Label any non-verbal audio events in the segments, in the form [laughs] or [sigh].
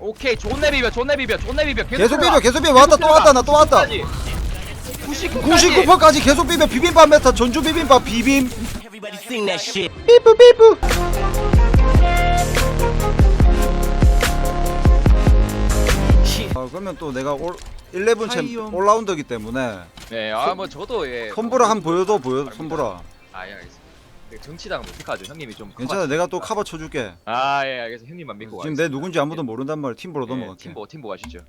오케이 존내 비벼 존내 비벼 존내 비벼 계속 비벼 계속 비벼. 왔다 또 왔다 나 또 왔다. 99까지. 99%까지. 계속 비벼. 비빔밥 메타 전주 비빔밥 비빔. Everybody sing that shit. 삐뿌 삐뿌 아 그러면 또 내가 올 11 챔 올라운더기 때문에 네아 뭐 저도 예. 손보라 한 보여도 보여 손보라 아예 알겠습니다 네, 정치당 어떡하죠. 형님이 좀 괜찮아 내가 또 카바 쳐줄게. 아예 알겠습니다 형님만 믿고 지금 내 누군지 아무도 모른단 말이야 팀보로 네, 넘어갈게. 팀보 팀보 가시죠.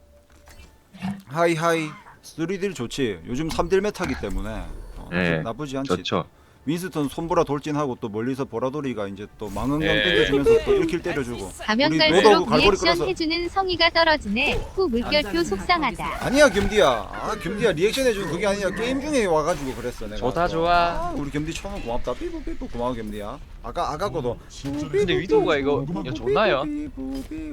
하이 하이. 3딜 좋지. 요즘 3딜 메타기 때문에 어, 네, 나쁘지 않지. 좋죠 윈스턴 손보라 돌진하고 또 멀리서 보라돌이가 이제 또 망원경 네. 땡겨주면서 또 1킬 때려주고. 가면 우리 갈수록 로드하고 갈고리 리액션 끌어서 해주는 성의가 떨어지네. 후 물결표 속상하다. 아니야 겸디야. 아 겸디야 리액션 해주는 그게 아니라 게임 중에 와가지고 그랬어 내가. 좋다 또. 좋아. 아, 우리 겸디 천원 고맙다. 삐뿌 삐뿌 고마워 겸디야. 아까 아까 거도. 근데 위도우가 이거 이거 좋나요?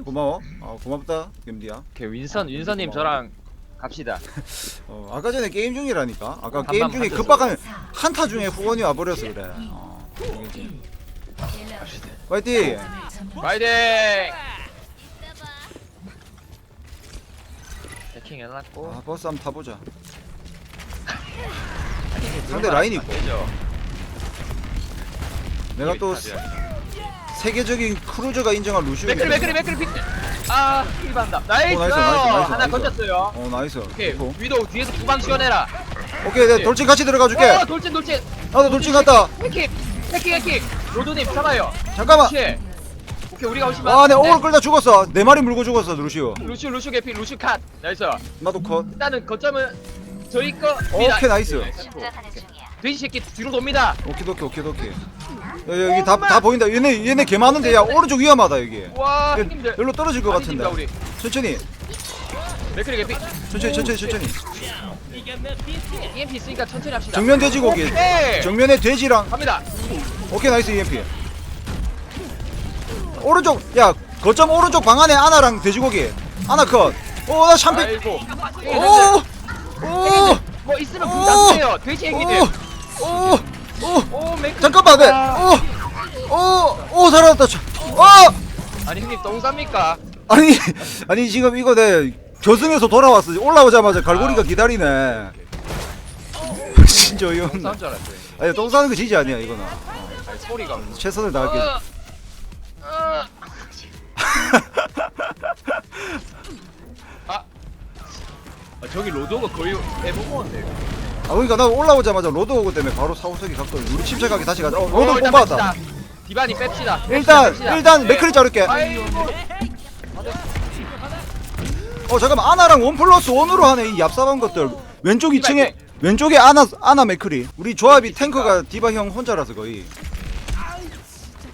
고마워. 아 고맙다 겸디야. 오케이 윈선 윈선님 저랑 갑시다. [laughs] 어, 아까 전에 게임 중이라니까? 아까 한 게임 방 중에. 급박한 한타 중에 후원이 와버려서 그래. 어, 이거지. 파이팅! 파이팅! [laughs] 해킹 해놨고. 아 버스 한번 타보자. [laughs] 상대 라인 있고. 내가 또 세계적인 크루저가 인정한 루시오 맥크리 맥크리 맥크리 픽. 아 힐반다. 나이스. 오, 나이스, 나이스, 나이스, 하나 나이스. 건졌어요. 어 나이스 오케이 좋고. 위도우 뒤에서 두방 지원해라. 오케이 내 돌진 같이 들어가 줄게 어 돌진 돌진. 나도 돌진 갔다 해킹 해킹 해킹. 로드님 잡아요. 잠깐만 오케이. 오케이 우리가 오시면. 아내 오글 끌다 죽었어 내 마리 물고 죽었어 루시오 루슈 루슈 개피 루슈 컷. 나이스. 나도 컷 일단은 거점은 저희 거. 오케이 나이스 돼지 새끼 뒤로 돕니다. 오키도키 오키도키 야, 여기 다, 다 보인다 얘네 얘네 개 많은데 야 오른쪽 위험하다 여기 와 야, 형님들. 여기로 떨어질 것 많이 같은데 뛴다, 우리. 천천히 맥크리 개피. 천천히 천천히 천천히 EMP 있으니까 천천히 합시다. 정면 돼지 고기 오케이. 정면에 돼지랑 갑니다. 오케이 나이스 EMP 오른쪽 야 거점 오른쪽 방 안에 아나랑 돼지고기 아나 컷오나 샴페 아이고. 오 오오오 뭐 있으면 오! 부담 주세요. 돼지 행기들. 오 맥크리. 잠깐만 네. 아. 네오 오 오 살아났다 저- 어 아니 형님 똥 쌉니까? 아니 아니 지금 이거 내 결승에서 돌아왔어 올라오자마자 갈고리가 아. 기다리네 [laughs] 진짜 똥 싸운 줄 알았어요. 아니 똥 싸는 거 지지 아니야 이거는 아니 소리가. 최선을 다할게 어, 어. 아. 아, 저기 로드가 거의 대부분인데. 아 그러니까 나 올라오자마자 로드 오고 때문에 바로 사우석이 갔거든. 우리 침착하게 다시 가자. 어, 로드 뽕 일단 뺍시다. 디바니 뺍시다. 일단 뺍시다. 일단 맥크리 자를게. 아이고. 어 잠깐만. 아나랑 원 플러스 원으로 하네 이 얍삽한 것들. 왼쪽 2층에 왼쪽에 아나 아나 맥크리. 우리 조합이 탱커가 디바 형 혼자라서 거의.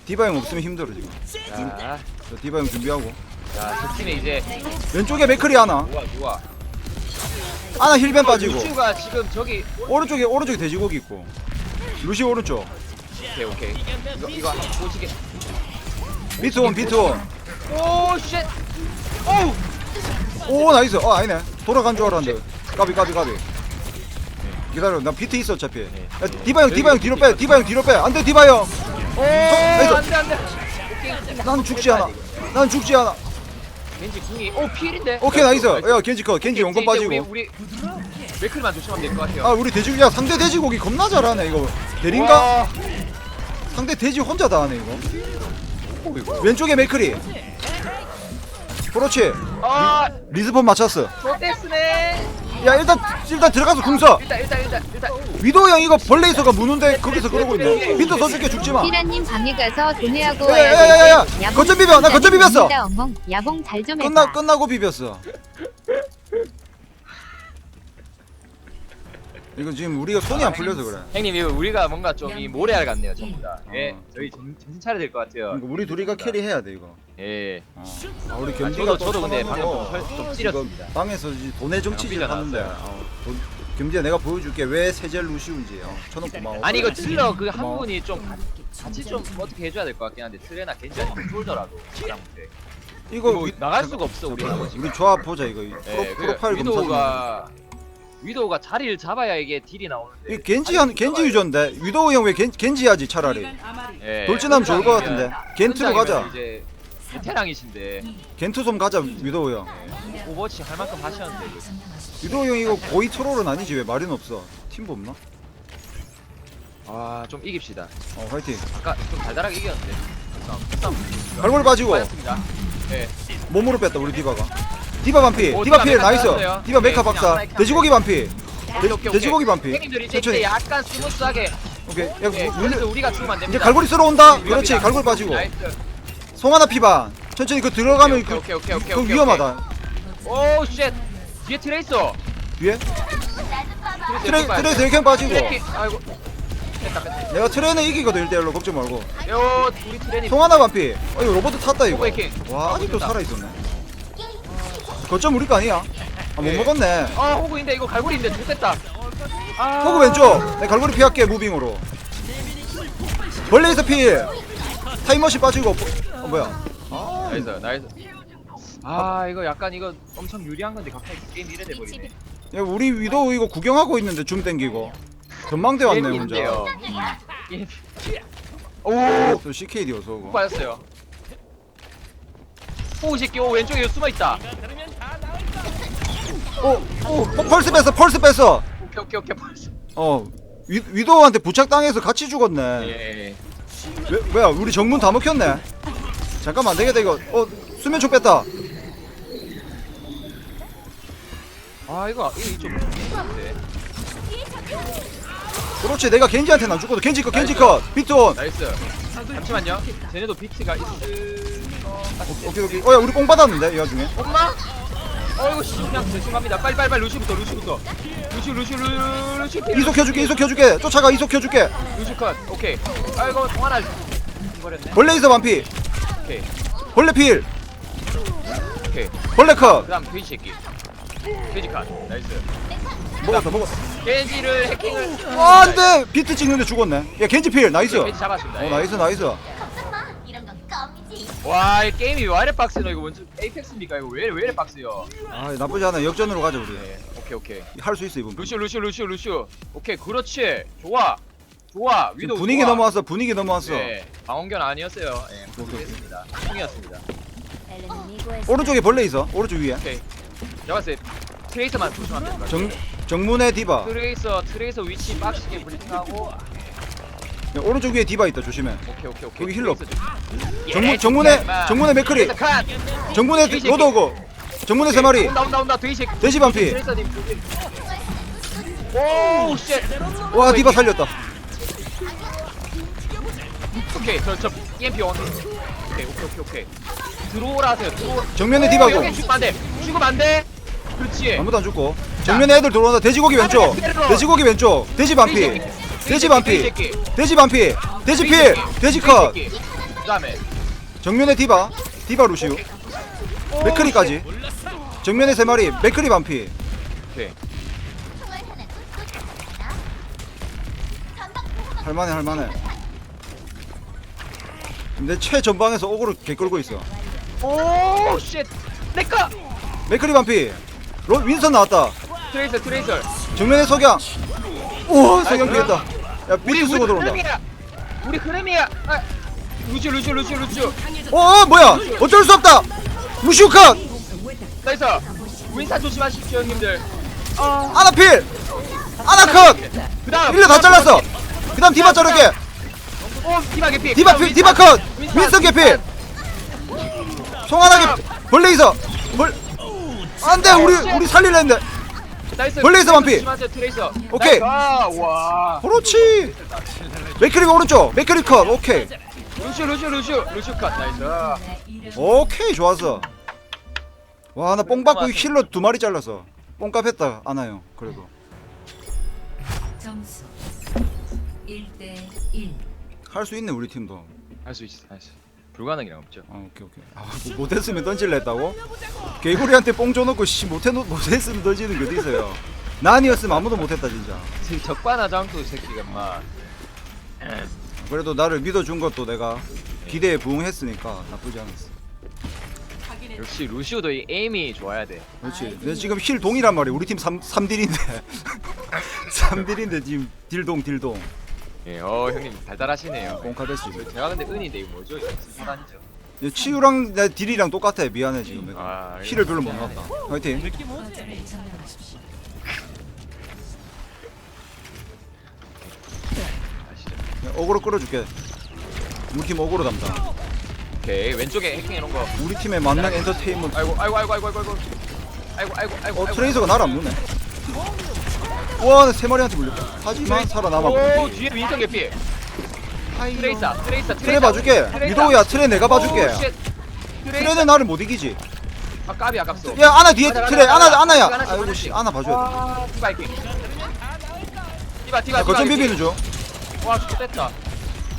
디바 형 없으면 힘들어 지금. 자, 저 디바 형 준비하고. 자, 저 팀에 이제 왼쪽에 맥크리 하나. 누가 누가. 아나 힐벤 빠지고. 루슈가 지금 저기 오른쪽에 오른쪽에 돼지고기 있고. 루시 오른쪽. 오케이 오케이. 이거 이거 한번 보시게. 비트원 비트원 오 쉣. 오. 오 나이스. 어 아니네. 돌아간 줄 알았는데. 까비 까비 까비. 기다려. 나 비트 있어 어차피. 야, 디바 형 디바 형 뒤로 빼 디바 형 뒤로 빼. 안돼 디바 형. 오. 나이스. 안돼 안돼. 난 죽지 않아. 난 죽지 않아 겐지 궁이 오 필인데. 오케이 나이스. 야 겐지 컷 겐지 용건 이제 우리 빠지고. 우리 맥클만 조심하면 될 것 같아요. 아 우리 돼지 야 상대 돼지고기 겁나 잘하네 이거. 대린가? 상대 돼지 혼자 다 하네 이거. 왼쪽에 맥크리 그렇지. 아, 리스폰 맞췄어. 좋댔으네. 야 일단 일단 들어가서 궁서 일단 일단 일단 일단. 위도우 형 이거 벌레 있어가 무는데 거기서 그러고 있네 빈도 써줄게 죽지마 피라님 방에 가서 돈내하고 야, 야, 야, 야, 야. 거점 비벼, 나 거점 비볐어. 야봉 잘좀 끝나. 끝나고 비볐어 이거 지금 우리가 손이 안 풀려서 그래 형님 이거 우리가 뭔가 좀 이 모래알 같네요 전부 다. 예, 어. 저희 정, 정신 차려야 될 것 같아요. 그러니까 우리 둘이가 캐리해야 돼 이거 예. 어. 아, 우리 아, 겸디가 저도 저도 근데 방금 좀, 어, 설- 좀 찌렸습니다. 방에서 돈의 정치질 빌려놨어요. 하는데 어, 돈- 겸디야 내가 보여줄게 왜 세젤 루시운지 어, 천원 고마워 아니 이거 찔러 그 한 고마워. 분이 좀 같이 좀 어떻게 해줘야 될 것 같긴 한데 트레나 겐지한테 쫄더라도 그냥 못해. 이거 이거 위- 나갈 수가 없어 우리. 우리 조합 보자 이거 이 프로, 예, 그 프로파일 검사 좀 위도우가 위도우가 자리를 잡아야 이게 딜이 나오는데. 이 겐지 한 겐지 유저인데 위도우 형 왜 겐지 하지 차라리? 예. 돌진하면 좋을 것 같은데. 겐트로 현장이면 가자. 이제 베테랑이신데. 겐투 좀 가자 위도우 형. 오버워치 할 만큼 하셨는데. 이거. 위도우 형 이거 고이 트롤은 아니지 왜 말은 없어? 팀보 없나? 아 좀 이깁시다. 어 화이팅. 아까 좀 달달하게 이겼는데. 싸움 빠지고. 빠졌습니다. 네 몸으로 뺐다 우리 디바가 디바 반피. 오, 디바 디바 필 메카 나이스. 디바 네, 메카 그냥 박사. 돼지고기 반피. 오케이, 오케이, 돼지고기. 반피. 형님들 이제 천천히. 이제 약간 스무스하게. 오케이. 야 네, 물려 그래서 우리가 죽으면 안 이제 됩니다. 갈고리 쓰러 온다. 그렇지 갈고리 빠지고. 나이스. 송하나 피반 천천히 그 들어가면 오케이, 그, 오케이, 오케이, 오케이, 그 오케이, 위험하다. 오우 쉣. 뒤에 트레이서. 뒤에? 트레이서 트레 트레. 대캔 빠지고. 트레이 아이고. 뺐다 뺐다. 내가 트레는 이기거든 1대1로. 걱정 말고. 요 우리 트레이님 송하나 반피. 어 이거 로봇 탔다 이거. 와 아직도. 살아있었네 거점 우리 거 아니야? 아못 네. 먹었네. 아 호구인데 이거 갈고리인데 좋됐다. 아. 호구 왼쪽. 내 갈고리 피할게 무빙으로. 벌레에서 필 타임머신 빠지고 어 뭐야? 아. 나이스 나이스. 아 이거 약간 이거 엄청 유리한 건데 갑자기 게임 이래 돼버리네. 야 우리 위도우 이거 구경하고 있는데 줌 땡기고. 전망대 왔네 혼자. 게임. 오! 또 CKD여서 훅 빠졌어요. 호구 새끼. 오 왼쪽에 숨어있다 어, 어, 펄스 뺐어 펄스 뺐어. 오케이 오케이 오케이 벌써 어 위, 위도우한테 부착당해서 같이 죽었네. 예 왜, 뭐야 우리 정문 다 먹혔네. 잠깐만 안 되겠다 이거. 어 수면총 뺐다. 아 이거 이거 좀 힘든데. 그렇지 내가 겐지한테는 안 죽거든 겐지 컷 겐지 컷. 비트온 나이스. 잠시만요. 쟤네도 비트가 것 같은데 오케이 오케이. 어 야 우리 뽕 받았는데 이 와중에. 엄마? 어이구 씨 그냥 갑니다. 빨리 빨리 빨리 루시부터 루시부터. 루시 루시 루 루시 필, 이속 켜줄게 이속 켜줄게. 쫓아가 이속 켜줄게. 루시 컷. 오케이. 아이고 동하나 버렸네. 벌레 있어 반피. 오케이. 벌레 필. 오케이. 벌레 컷. 그 다음 돼지 새끼. 돼지 컷. 나이스. 먹었다 먹었다 겐지를 해킹을 아 안돼. 비트 찍는데 죽었네. 야 겐지 필. 나이스. 어 겐지 잡았습니다. 예. 나이스 나이스. 와 이 게임이 왜 이래 빡세노? 이거 완전 에이펙스입니까? 이거 왜 왜 이래 빡세요? 아 나쁘지 않아. 역전으로 가자 우리. 네 오케이 오케이. 할 수 있어 이분. 루시오 루시오 루시오 루시오. 오케이 그렇지. 좋아. 좋아. 위도 분위기 좋아. 넘어왔어 분위기 넘어왔어. 네 방원견 아니었어요. 예 모르겠습니다. 총이었습니다. 오른쪽에 벌레 있어 오른쪽 위에. 오케이. 잡았어요. 트레이서만 조심하면 됩니다 정 정문에 디바. 트레이서 트레이서 위치 빡시게 브리핑하고 야, 오른쪽 위에 디바 있다 조심해. 오케이 오케이 오케이. 여기 힐러. 좀- 정문 예, 정문에 임마. 정문에 맥크리 컷! 정문에 돼지 로드 오고. 정문에 세 마리. 온다 온다 온다. 돼지. 돼지 반피. 트레이서님 저기 오우 쉣. 와 디바 살렸다. 오케이 저저 EMP 온 오케이 오케이 오케이 오케이. 들어오라 하세요 들어오. 정면에 오, 디바고. 여기 죽으면 안 돼. 죽으면 안 돼. 그렇지. 아무도 안 죽고. 정면에 애들 들어온다. 돼지고기 왼쪽. 돼지고기 왼쪽. 돼지 반피 돼지 반피. 돼지 반피. 돼지 필. 돼지 컷. 그 다음에 정면에 디바. 디바 루시우. 맥크리까지. 정면에 세 마리. 맥크리 반피. 오케이. 할만해 할만해. 근데 최전방에서 오그로 개 끌고 있어. 오쉣 내꺼! 맥크리 반피. 로 윈선 나왔다. 트레이서 트레이서. 정면에 석양. 오 석양 피했다 야 비트 쓰고 들어온다. 흐름이야. 우리 흐름이야. 아, 루슈 루슈 루슈 루슈 어, 어 뭐야? 어쩔 수 없다. 컷 나이스. 윈사 조심하십시오 형님들. 아나필. 아나컷. 그 다음. 일려 다 잘랐어. 그 다음 디바 자르게. 오 디바 개피. 디바 필 디바 컷. 윈선 개필 송하나 개 벌레 있어. 벌 안돼 우리 우리 살릴라 했는데 나이스. 벌레에서 반피. 조심하세요 트레이서. 오케이. 아, 와. 그렇지. 맥크리 오른쪽. 맥크리 컷. 오케이. 루슈 루슈 루슈. 루슈 컷. 나이스. 오케이 좋았어 와 나 뽕 받고 힐러 두 마리 잘랐어 뽕값 했다 아나요 그래도. 점수 1대 1 할 수 있네 우리 팀도. 할 수 있어 할수 불가능이란 없죠. 아 오케이 오케이. 아, 뭐 못했으면 던질래 했다고? 개구리한테 뽕 줘놓고 씨 못해 못했으면 던지는 게 어디 있어요? 나 아니었으면 아무도 못했다 진짜. 이 적반하지 않고 이 새끼가 막 그래도 나를 믿어준 것도 내가 기대에 부응했으니까 나쁘지 않았어. 역시 루시오도 이 에임이 좋아야 돼. 그렇지. 내가 지금 힐 동이란 말이야. 우리 팀 3, 삼딜인데. 3딜인데 [laughs] 지금 딜동 딜동 예, 어 형님 달달하시네요. 뽕카 됐지 제가 근데 은인데 이거 뭐죠? 이거? 사단이죠. 얘 치유랑 내 딜이랑 똑같아 미안해 지금. 내가 아, 힐을 별로 못 넣었다. 화이팅. 아시죠? 야, 어그로 끌어줄게. 우리 팀 어그로 담당. 오케이 왼쪽에 해킹 이런 거. 우리 팀의 만능 엔터테인먼트. 아이고 아이고 아이고 아이고 아이고 아이고 아이고 아이고 아이고. 어 트레이서가 나를 안 무네. 우 와 나세 마리한테 물렸다 하지만 살아남았고 오 뒤에 윈성 개피. 트레이서 트레이서 트레 봐줄게 위도우야 트레 내가 봐줄게 트레는 나를 못 이기지 아 까비 아깝소. 야 아나 뒤에 가자, 트레 가자, 아나 가자. 아나야 하나씩, 아이고 하나씩. 씨 아나 봐줘야 와 디바 해킹. 디바 디바 돼 디바. 거점. 비비는 중와 죽겠다.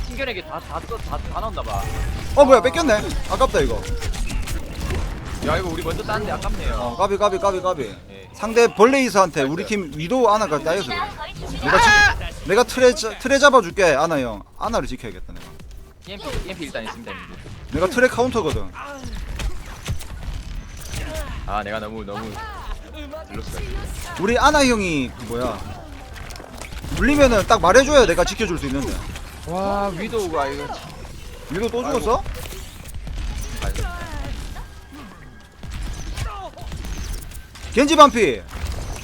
튕겨내기 다다 다 다 나온다 봐. 어 뭐야 뺏겼네 아깝다 이거 야 이거 우리 먼저 땄는데 아깝네요. 어 까비 까비 까비 까비 예. 상대 벌레이스한테 우리 팀 위도우 아나가 따여서 그래. 내가 지, 내가 트레 자- 트레 잡아줄게 아나 형 아나를 지켜야겠다 내가 EMP EMP 일단 있습니다. 형님들. 내가 트레 카운터거든 아 내가 너무 너무 일로스가 우리 아나 형이 그 뭐야 물리면은 딱 말해줘야 내가 지켜줄 수 있는데 와 위도우가 이거 참- 위도우 또 죽었어? 겐지 반피.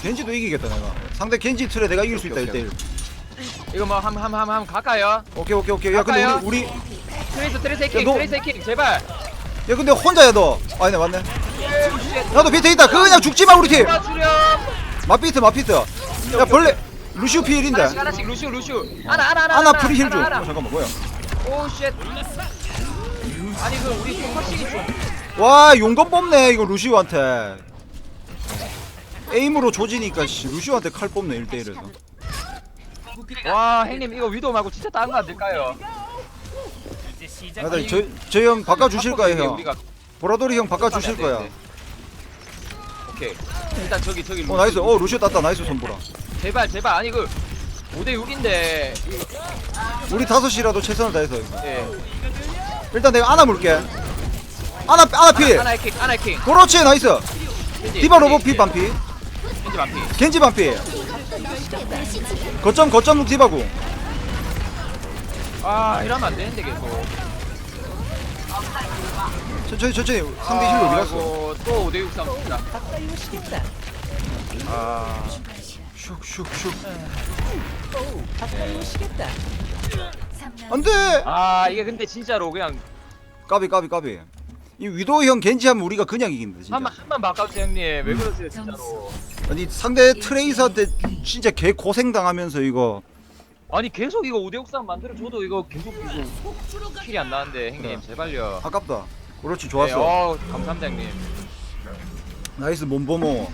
겐지도 이기겠다 내가. 상대 겐지 트레 내가 이길 수 있다 오케이, 1대1 이거 뭐 함 함 함함 갈까요? 오케이 오케이 오케이. 야 근데 갈까요? 우리 우리 트레이스 트레이스 야, 해킹 너- 트레이스 해킹 제발. 야 근데 혼자야 너. 아니네 맞네. 나도 밑에 있다. 그냥 죽지마 우리 팀. 아 수렴 마피트 마피트. 야 벌레 루시우 피일인데. 하나씩 하나씩 루슈 루슈 하나 하나 하나 아나 프리 힐 줘. 하나, 어, 잠깐만 뭐야? 오쉣. 아니 그 우리 팀 확실히 좀. 와 용건 뽑네 이거 루시우한테. 에임으로 조지니까 씨 루시우한테 칼 뽑네 1대1에서. 와 형님 이거 위도우 말고 진짜 다른 거 안 될까요? 아나 저저형 바꿔 주실 거예요 형. 우리가 보라돌이 형 바꿔 주실 안 돼, 거야. 오케이 일단 저기 저기 어 나이스. 어 루시우 땄다. 나이스 손보라. 제발 제발 아니 그 5대 6인데 우리 다섯이라도 최선을 다해서. 예 일단 내가 안아 물게. 아나 아나 피. 하나 해킹 하나 해킹 그렇지 나이스. 디바 로봇 피 반피. 겐지 반피 겐지 반피. 거점 거점 디바고. 아 이러면 안 되는데 계속 천천히 천천히 상대 힐로 밀었어. 아이고, 또 5대 6 싸움입니다 아 슉슉슉. 안돼. 아 이게 근데 진짜로 그냥 까비 까비 까비 이 위도우 형 겐지 하면 우리가 그냥 이긴다 진짜. 한번 한번 바꿔주세요 형님 왜 그러세요 진짜로? 아니 상대 트레이서한테 진짜 개 고생 당하면서 이거. 아니 계속 이거 5대 6 싸움 만들어 줘도 이거 계속 이거 킬이 안 나는데 형님. 제발요. 아깝다. 그렇지 네, 좋았어. 어 감사합니다 형님. 나이스 몸보모.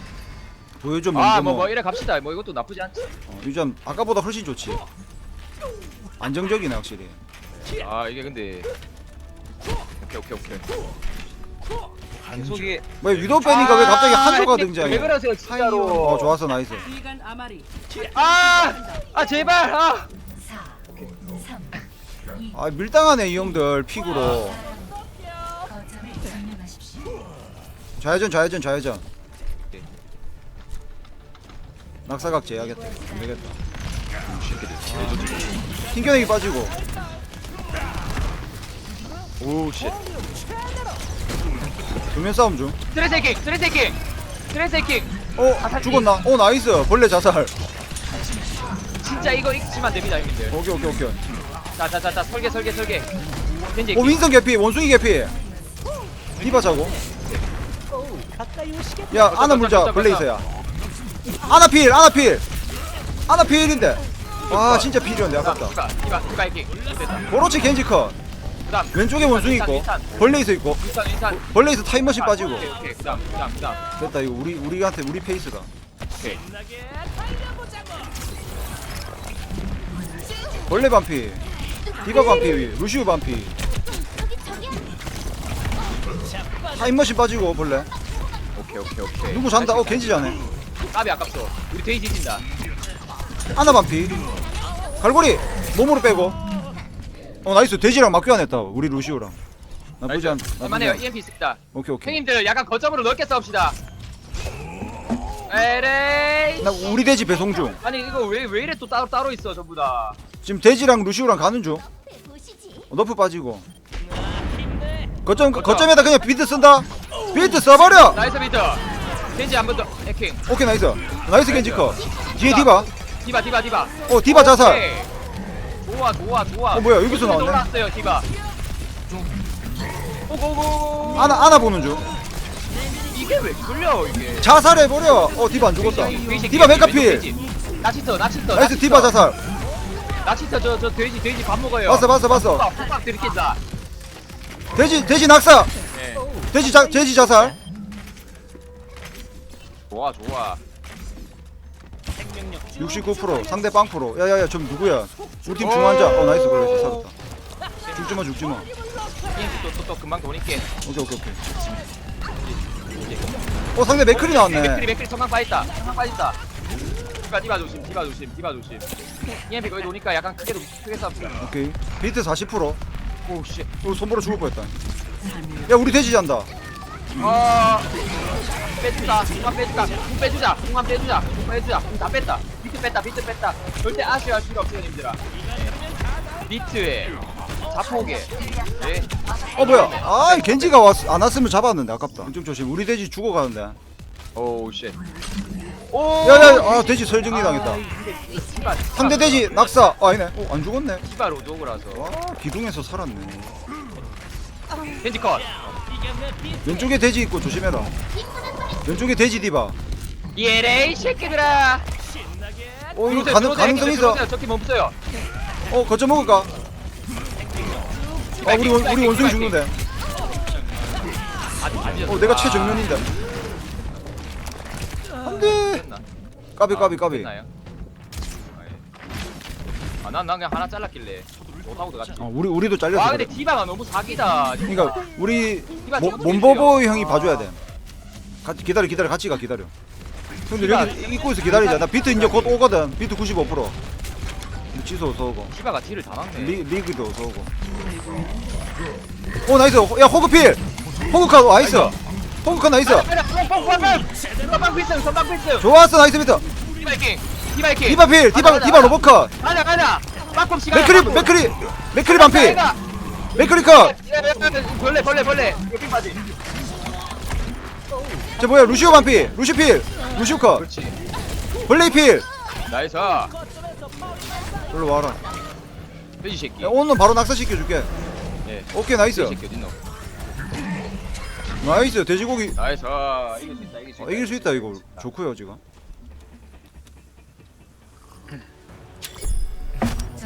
보여줘 아 몸보모. 뭐뭐 이래 갑시다. 뭐 이것도 나쁘지 않지. 어, 요즘 아까보다 훨씬 좋지. 안정적이네 확실히. 아 이게 근데. 오케이 오케이 오케이 계속 이게 뭐 위도우 빼니까 왜 갑자기 아, 한조가 등장해? 왜 그러세요 진짜로? 어 좋았어 나이스. 아! 아 제발! 아! 4, 3, 아 밀당하네 이 형들 픽으로. 거점을 점령하십시오. 좌회전 좌회전 좌회전. 낙사각제 해야겠다. 안 되겠다. 튕겨내기 빠지고. 오쉣 정면 싸움 중. 해킹 스트레스 해킹. 어 죽었나? 어 나이스. 벌레 자살. 진짜 이거 안 됩니다 형님들. 오케이 오케이 오케이. 자자자자 설계 설계 설계. 겐지 오 윈선 개피 원숭이 개피. 디바 자고. 야 아나 물자 벌레이서야. 아나 필 아나 필. 아나 필인데. 아 진짜 필이었는데 아깝다. 디바 디바 디바 해킹 됐다. 그렇지 겐지 컷 그다음. 왼쪽에 원숭이 있고. 벌레이서 있고. 인산 인산 벌레이서 타임머신 빠지고. 오케이 오케이. 그다음 그다음 그다음. 됐다 이거 우리 우리한테 우리 페이스다. 오케이. 벌레 반피. 디바 반피 루시우 반피. 타임머신 빠지고 벌레. 오케이 오케이 오케이. 누구 잔다? 어 겐지 자네. 까비 아깝소 우리 데이 지 진다. 아나 반피. 갈고리! 몸으로 빼고 어 나이스. 돼지랑 맞교환했다 우리 루시오랑. 나쁘지 않 나쁘지 그만해요. 않 EMP 있습니다. 오케이 오케이. 형님들 약간 거점으로 넓게 싸웁시다. 에레이. 나 우리 돼지 배송 중. 아니 이거 왜 왜 이래 또 따로 따로 있어 전부 다. 지금 돼지랑 루시오랑 가는 중. 어, 너프 빠지고. 거점 거점에다 그냥 비트 쓴다? 비트 써버려! 나이스 비트 겐지 한 번더 해킹. 오케이 나이스. 나이스 겐지커 뒤에 디바. 디바 디바 디바. 어 디바 자살. 오케이. 좋아 좋아 좋아. 어, 뭐야, 여기서 나왔네. 올라왔어요 디바. 오고고 아나 아나 보는 중. 이게 왜 끌려 이게? 자살해 버려. 어 디바 안 죽었다. 디바 메카필 나치터 나치터 나이스 디바 자살. 나치터 저저 돼지 돼지 밥 먹어요. 봤어 봤어 봤어. 호박 들이킨다. 돼지 돼지 낙사. 네. 돼지 자 돼지 자살. 좋아 좋아 69% 상대 빵 프로. 야야야 좀 누구야? 우리 팀 중환자. 어 나이스 그래 살았다. 죽지마 죽지마. EMP 또또 금방 도니께. 오케이 오케이 오케이. 어 상대 맥클이 맥크리 나왔네. 맥크리 성강 빠졌다. 성강 빠졌다. 디바 디바 조심 디바 조심 디바 조심. EMP 거기 도니까 약간 크게 크게 쏴 오케이. 비트 40% 오씨 어, 손보라 죽을 뻔했다. 야 우리 돼지 잔다 어. 빼주자 공만 빼주자 공 빼주자 공만 빼주자 공 빼주자 공다 뺐다. 비트 뺐다 비트 뺐다. 절대 아쉬워할 필요 없어요 님들아. 비트에 자폭에. 네. 어 뭐야? 아 겐지가 왔, 안 왔으면 잡았는데 아깝다. 좀 조심. 우리 돼지 죽어가는데. 오우 쉣. 오! 야야 아 돼지 설정리 당했다. 디바 상대 돼지 낙사. 아 아니네. 어, 안 죽었네. 디바 로드오그라서. 아 기둥에서 살았네. 겐지 컷 왼쪽에 돼지 있고 조심해라. 왼쪽에 돼지 디바. 예레이 새끼들아. 어 이거 가능, 가능성 있어. 저팀 멈춰요. 어 거점 먹을까? 아 우리 원- 우리 원숭이 죽는데 어 내가 최정면인데. 안돼? 까비 까비 까비. 됐나요? 아난 난 그냥 하나 잘랐길래 못하고 들어갔지 어 우리 우리도 와 잘렸어 근데 그래. 디바가 너무 사기다. 그러니까 우리 디바 모- 저것도 몸보보 있어요. 형이 아. 봐줘야 돼. 같이 기다려 기다려. 같이 가 기다려. 형들 디바- 여기 입구에서 기다리자. 나 비트 이제 곧 오거든. 비트 95% 지소 어서 오고. 디바가 딜을 다 막네. 리, 리그도 어서 오고. 오 나이스. 호- 야 호그필. 호그카 나이스. 호그카 나이스. 선방 필승 선방 필승. 좋았어 나이스 비트. 디바이킹 디바이킹 디바필 디바 디바 로버컷 가자 가자 빠꿈 시간 맥크리 맥크리 맥크리 반피. 맥크리 컷. 벌레 벌레 벌레. 여기 빠지. 저 뭐야 루시오 반피. 루시 필. 루시오 컷. 그렇지. 블레이필. 나이스. 일로 와라. 돼지 새끼. 야, 오늘 바로 낙사시켜 줄게. 예. 오케이 나이스. 돼지 새끼 어딨노? 나이스 돼지고기. 나이스. 이길 수 있다 이길 수 어, 있다. 이길 수 있다 이거. 좋고요 지금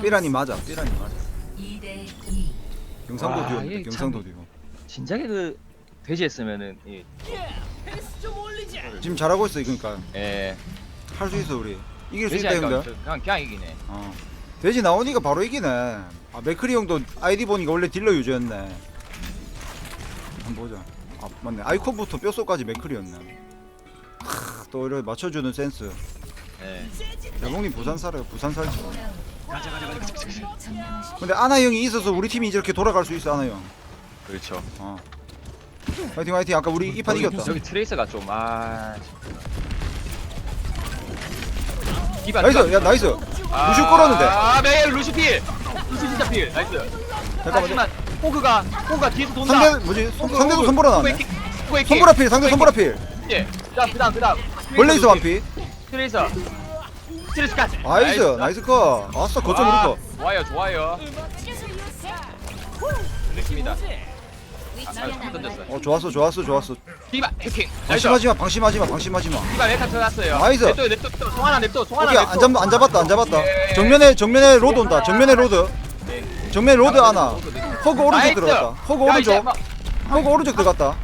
삐라니 맞아 삐라니 맞아. 2대 2. 경상도 와, 듀오입니다 이게 경상도 듀오. 진작에 그 돼지 했으면은 이 지금 잘하고 있어 그러니까. 예. 할 수 있어 우리. 이길 수 돼지 있다 하니까 형들 저- 그냥 그냥 이기네. 어. 돼지 나오니까 바로 이기네. 아 맥크리 형도 아이디 보니까 원래 딜러 유저였네. 한번 보자. 아 맞네. 아이콘부터 뼛속까지 맥크리였네. 하, 또 이렇게 맞춰주는 센스. 예. 야봉님 부산 살아요 부산 살지 점령하십시오. 근데 아나 형이 있어서 우리 팀이 이렇게 돌아갈 수 있어 아나 형 그렇죠 어. 화이팅 화이팅 아까 우리 이판 이겼다 저기 트레이서가 좀 아 디바 나이스 디바. 야 나이스 아, 루슈 끌었는데 아, 네, 루슈 필. 루슈 진짜 필. 나이스. 잠깐만요 하지만 호그가 호그가 뒤에서 돈다. 상대 뭐지 손- 상대도 손보라 나왔네 호그 손보라 필 상대 손보라 필 예. 그다음 그다음 그다음. 원래 있어 완피 트레이서. 트레이서까지. 나이스 나이스 컷 아싸 거점 우리 거 좋아요, 좋아요. 됐습니다. 아, 던졌어. 어 좋았어 좋았어 좋았어 디바 해킹. 나이스. 방심하지마 방심하지마 방심하지마 디바 메카 들어갔어요. 나이스. 냅둬 냅둬 냅둬. 송 하나 냅둬. 송 하나 오케이. 안, 잡, 안 잡았다 안 잡았다 예. 정면에 정면에 로드 온다 정면에 로드 네. 정면에 로드 하나 호그 오른쪽. 들어갔다 이제 오른쪽 막 호그 오른쪽 들어갔다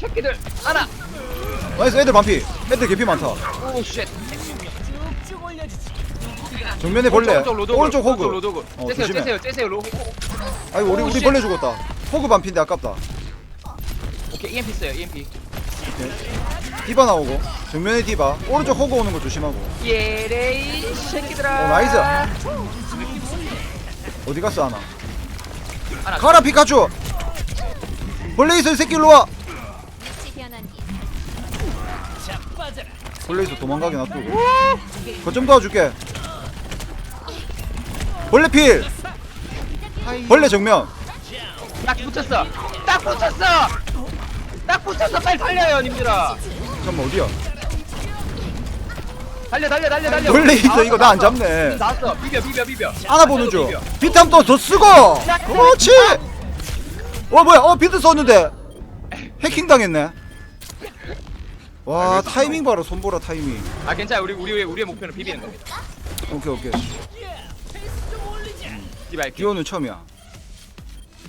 새끼들 하나. 나이스 애들 반피 애들 개피 많다 오 쉣. 정면에 벌레 오른쪽 호그 로드오그. 어, 째세요 조심해. 째세요 째세요 로그. 아이고 우리 오, 우리 쉣. 벌레 죽었다 호그 반피인데 아깝다 오케이 EMP 써요 EMP. 디바 나오고 정면에 디바 오른쪽 호그 오는 거 조심하고 예레이 새끼들아. 어 나이스 어디 갔어 하나 하나. 가라 피카츄 벌레 있어 이 새끼 일로 와 벌레 있어 도망가게 놔두고 거점 도와줄게 벌레 필! 벌레 정면. 딱 붙였어. 딱 붙였어. 딱 붙였어 빨리 달려요 님들아. 잠깐만 어디야? 달려 달려 달려 달려. 원래 있어. 이거 나 안 잡네. 나왔어. 비벼 비벼 비벼. 하나 보는 중. 비탐 또더 쓰고! 그렇지! 어 뭐야? 어 비트 썼는데. 해킹 당했네. 와 타이밍 봐라. 손보라 타이밍. 아 괜찮아. 우리 우리 우리의 목표는 비비는 겁니다. 오케이 오케이 기호는 처음이야.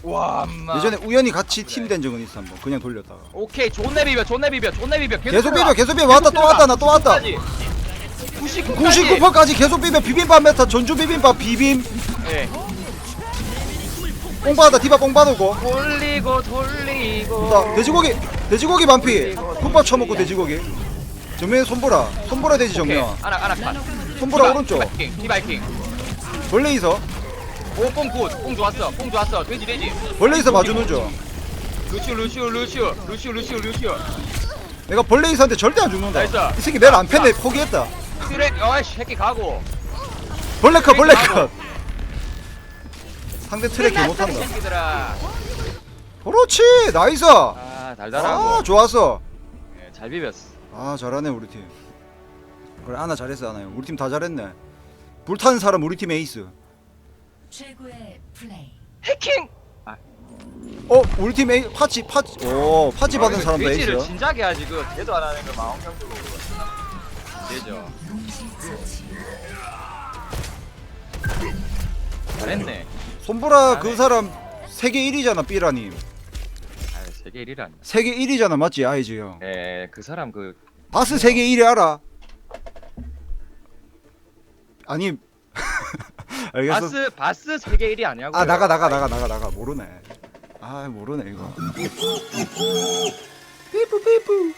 와 엄마. 예전에 우연히 같이 팀 된 적은 있어 한번. 그냥 돌렸다가. 오케이 존내 비벼 존내 비벼 존내 비벼. 계속 비벼 계속 비벼. 왔다 또 왔다 나 또 왔다. 99까지. 99%까지. 계속 비벼. 비빔밥 메타 전주 비빔밥 비빔. 예. 뽕 받아 디바 뽕 받고. 돌리고 돌리고. 자 돼지고기 돼지고기 반피. 국밥 쳐먹고 돼지고기. 정면 손보라. 손보라 돼지 오케이. 정면. 하나 하나 컷. 손보라 오른쪽. 디바이킹. 원래 있어 오뽕 굿 뽕 좋았어. 뽕 좋았어. 돼지 돼지. 있어 봐주는 중 루시오 루시오 루시오. 루시오 루시오 루시오. 내가 벌레 이사한테 절대 안 죽는다. 나이스. 이 새끼 매를 안 폈네 포기했다. 트랙 어이씨 새끼 가고. 벌레 컷 벌레 트랙 컷. 상대 트랙 개 못한다. 새끼들아. 그렇지 나이스. 아 달달하고. 아 좋았어. 예, 잘 비볐어. 아 잘하네 우리 팀. 그래 아나 잘했어 아나요. 우리 팀 다 잘했네. 불타는 사람 우리 팀 에이스 최고의 플레이. 해킹! 어 우리 팀 에이 파치 파치 오 파치 받은 사람도 돼지를 에이스 진작에 하지 그 대도 안 하는 거 망원경적으로 되죠. 잘했네. 손보라 그. 사람 세계 1위잖아 삐라님 아 세계 1위라니 세계 1위잖아 맞지 아이즈 형? 예그 사람 그 바스 세계 1위 알아? 아니 알겠어. 바스 바스 세계 1위 아니야고 아 나가 나가 나가 나가 나가. 모르네. 아 모르네 이거. 삐뿌 삐뿌